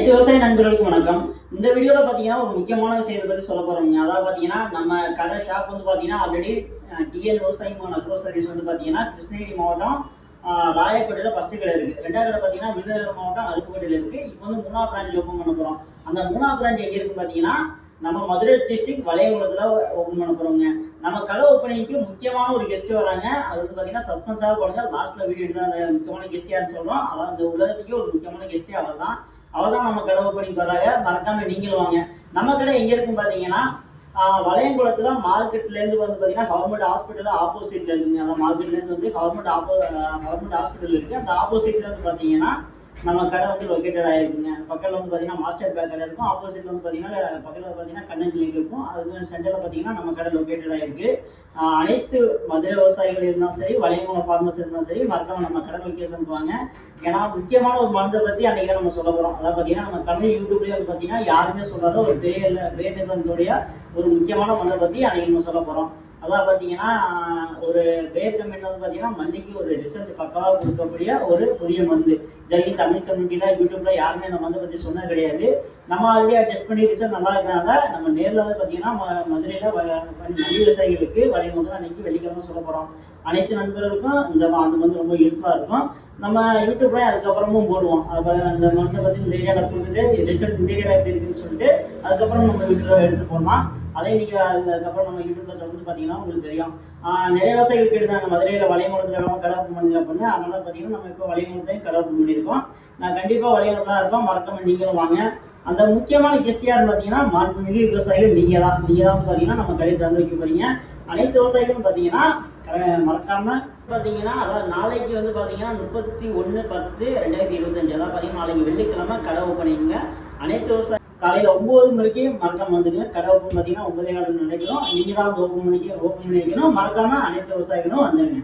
விவசாய நண்பர்களுக்கு வணக்கம். இந்த வீடியோவில் பார்த்தீங்கன்னா ஒரு முக்கியமான விஷயத்தை பற்றி சொல்ல போகிறோங்க அதாவது பார்த்தீங்கன்னா நம்ம கடை ஷாப் வந்து பார்த்தீங்கன்னா already TN Vivasayam agro service வந்து பார்த்தீங்கன்னா கிருஷ்ணகிரி மாவட்டம் ஆஹ், ராயப்பேட்டையில் ஃபஸ்ட்டு கடை இருக்குது ரெண்டாவது கடை பார்த்தீங்கன்னா விருதுநகர் மாவட்டம் அருப்புக்கோட்டையில் இருக்குது இப்போ வந்து மூணாவது பிரான்ச் ஓப்பன் பண்ண போகிறோம் அந்த மூணாவது பிரான்ச் எங்கே இருக்குன்னு பார்த்தீங்கன்னா நம்ம மதுரை டிஸ்ட்ரிக்ட் வளையங்குளத்தில் ஓப்பன் பண்ண போகிறோங்க நம்ம கடை ஓப்பனிங்க்கு முக்கியமான ஒரு கெஸ்ட் வராங்க. அது வந்து பார்த்தீங்கன்னா சஸ்பென்ஸாக போடுங்க லாஸ்ட்டில் வீடியோ எடுத்து அந்த முக்கியமான கெஸ்ட் யாருன்னு சொல்கிறோம் அதான் அந்த உலகத்துக்கே ஒரு முக்கியமான கெஸ்ட்டே அவர் தான் அவ்வளோதான் நம்ம கடை ஓப்பனிங் வர்றாங்க மறக்காம நீங்களும் வாங்க. நம்ம கடை எங்க இருக்குன்னு பாத்தீங்கன்னா வளையங்குளத்துல மார்க்கெட்ல இருந்து வந்து பாத்தீங்கன்னா கவர்மெண்ட் ஹாஸ்பிட்டல் ஆப்போசிட்ல இருக்குங்க. அந்த மார்க்கெட்ல இருந்து வந்து கவர்மெண்ட் ஆப்போ கவர்மெண்ட் ஹாஸ்பிட்டல் இருக்கு. அந்த ஆப்போசிட்ல வந்து பாத்தீங்கன்னா நம்ம கடை வந்து லொக்கேட்டட் ஆகிருக்குங்க பக்கத்தில் வந்து பார்த்தீங்கன்னா மாஸ்டர் பேக் கடை இருக்கும். ஆப்போசிட்ல வந்து பார்த்தீங்கன்னா பக்கத்தில் பார்த்தீங்கன்னா கண்ணன் கிளினிக் இருக்கும். அதுக்கு சென்டரில் பார்த்தீங்கன்னா நம்ம கடை லொக்கேட்டட் ஆகிருக்கு அனைத்து மதுரை விவசாயிகள் இருந்தாலும் சரி வளையங்குளம் ஃபார்மர்ஸ் இருந்தாலும் சரி மறக்காம நம்ம கடை லொக்கேஷன் வாங்க. ஏன்னா முக்கியமான ஒரு மருந்தை பற்றி அன்றைக்கி நம்ம சொல்ல போகிறோம் அதாவது பார்த்தீங்கன்னா நம்ம தமிழ் யூடியூப்லேயே வந்து பார்த்தீங்கன்னா யாருமே சொல்லாத ஒரு பேர் பேர் நிறுவனத்துடைய ஒரு முக்கியமான மருந்தை பற்றி அன்னைக்கு நம்ம சொல்ல போகிறோம் அதான் பார்த்தீங்கன்னா ஒரு பேர் வந்து பார்த்தீங்கன்னா மல்லிக்கு ஒரு ரிசல்ட் பக்காவாக கொடுக்கக்கூடிய ஒரு புதிய மருந்து. இது வரைக்கும் தமிழ் கம்யூனிட்டியில் யூடியூப்ல யாருமே இந்த மருந்து பற்றி சொன்னது கிடையாது. நம்ம ஆல்ரெடி டெஸ்ட் பண்ணி ரிசல்ட் நல்லா இருக்கிறனால நம்ம நேரில் வந்து பார்த்தீங்கன்னா ம- வ- மல்லி விவசாயிகளுக்கு வழிமுறை அன்னைக்கு வெள்ளிக்கிழமை சொல்ல போகிறோம் அனைத்து நண்பர்களுக்கும் இந்த அந்த மருந்து ரொம்ப யூஸ்ஃபுல்லாக இருக்கும். நம்ம யூடியூப்ல அதுக்கப்புறமும் போடுவோம். அது அந்த மருந்தை பற்றி இந்த ஏரியாவில் கொடுத்துட்டு ரிசல்ட் இந்த ஏரியாவில் எப்படி இருக்குன்னு சொல்லிட்டு அதுக்கப்புறம் நம்ம வீட்டில் எடுத்து போடலாம். அதே நீங்க அதுக்கப்புறம் நம்ம யூடியூப்ல தொடர்ந்து பாத்தீங்கன்னா உங்களுக்கு தெரியும். நிறைய விவசாயிகள் கேட்டுதாங்க மதுரையில வளையங்குளத்துல கலர் கடை பண்ணுங்க அப்படின்னு. அதனால பாத்தீங்கன்னா நம்ம இப்போ வளையங்குளத்தையும் கலர் பண்ணியிருக்கோம். நான் கண்டிப்பா வளையங்குளம் தான் இருக்கோம். மறக்காம நீங்களும் வாங்க. அந்த முக்கியமான கெஸ்ட் யாருன்னு பார்த்தீங்கன்னா மாண்புமிகு விவசாயிகள். நீங்க தான். நீங்க தான் பார்த்தீங்கன்னா நம்ம கடை திறந்து வைக்க போறீங்க. அனைத்து விவசாயிகளும் பார்த்தீங்கன்னா க- மறக்காம பார்த்தீங்கன்னா அதாவது நாளைக்கு வந்து பார்த்தீங்கன்னா முப்பத்தி ஒன்று பத்து ரெண்டாயிரத்தி இருபத்தஞ்சு. அதாவது பார்த்தீங்கன்னா நாளைக்கு வெள்ளிக்கிழமை கடை ஓப்பனிங்க அனைத்து விவசாய காலையில் ஒம்பது மணிக்கு மறக்காம வந்துடுங்க. கடை ஓப்பன் பார்த்தீங்கன்னா ஒன்பதே காலம் நினைக்கிறோம் நீங்கள் தான் வந்து ஓப்பன் பண்ணிக்க ஓப்பன் பண்ணி வைக்கணும் மறக்காமல் அனைத்து விவசாயிகளும் வந்துடுங்க.